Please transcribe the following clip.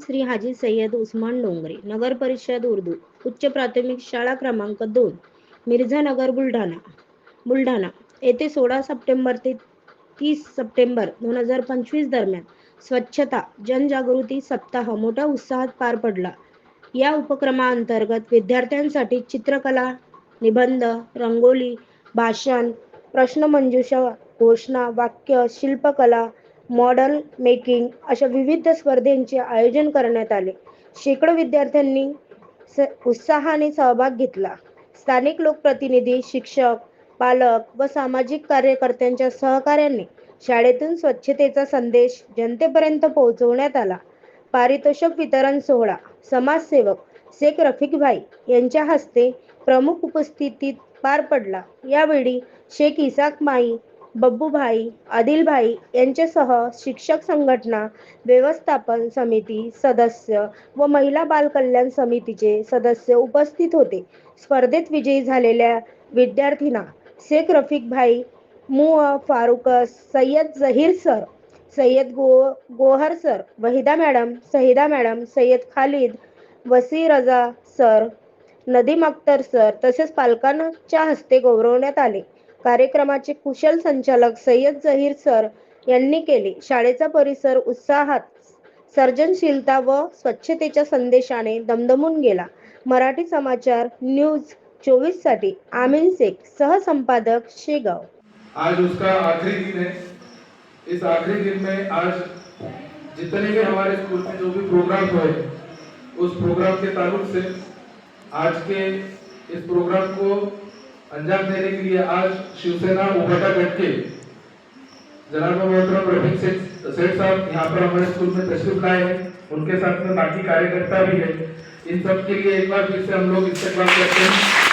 श्री हाजी सय्यद उस्मान डोंगरे नगर परिषद उर्दू उच्च प्राथमिक शाळा क्रमांक दोन मिर्झानगर बुलढाणा बुलढाणा. येथे सोळा सप्टेंबर ते तीस सप्टेंबर दोन हजार पंचवीस दरम्यान स्वच्छता जनजागृती सप्ताह मोठ्या उत्साहात पार पडला. या उपक्रमाअंतर्गत विद्यार्थ्यांसाठी चित्रकला निबंध रंगोली भाषण प्रश्नमंजुषा घोषणा वाक्य शिल्पकला मॉडल मेकिंग अशा विविध स्पर्धेंचे आयोजन करण्यात आले. शेकडो विद्यार्थ्यांनी स उत्साहाने सहभाग घेतला. स्थानिक लोकप्रतिनिधी शिक्षक पालक व सामाजिक कार्यकर्त्यांच्या सहकार्याने शाळेतून स्वच्छतेचा संदेश जनतेपर्यंत पोहोचवण्यात आला. पारितोषिक वितरण सोहळा समाजसेवक शेख रफिक भाई यांच्या हस्ते प्रमुख उपस्थितीत पार पडला. यावेळी शेख इसाक माई बब्बूभाई आदिलभाई यांच्यासह शिक्षक संघटना व्यवस्थापन समिती सदस्य व महिला बालकल्याण समितीचे सदस्य उपस्थित होते. स्पर्धेत विजयी झालेल्या विद्यार्थींना शेख रफिक भाई मुअ फारुक सय्यद जहीर सर सय्यद गो Gohar sir Wahida madam Sahida madam Sayyad Khalid Wasi Raza sir Nadeem Akhtar sir तसेच पालकांच्या हस्ते गौरवण्यात आले. कार्यक्रमाचे कुशल संचालक सय्यद जहीर सर यांनी केले. शाळेचा परिसर उत्साहात सर्जनशीलता व स्वच्छतेच्या संदेशाने दमदमून गेला. मराठी समाचार न्यूज चोवीससाठी आमिन शेख सहसंपादक शेगाव. आज उसका आखिरी दिन है। इस आखिरी दिन में आज जितने भी हमारे स्कूल में जो भी प्रोग्राम हुए उस प्रोग्राम के ताल्लुक से आज के इस प्रोग्राम को अंजाम देने के लिए आज शिवसेना उभटा गट के जनाब मोहतरम रफीक सेठ साहब यहाँ पर हमारे स्कूल में तशरीफ़ लाए हैं। उनके साथ में बाकी कार्यकर्ता भी है। इन सब के लिए एक बार फिर से हम लोग इस्तेमाल करते हैं।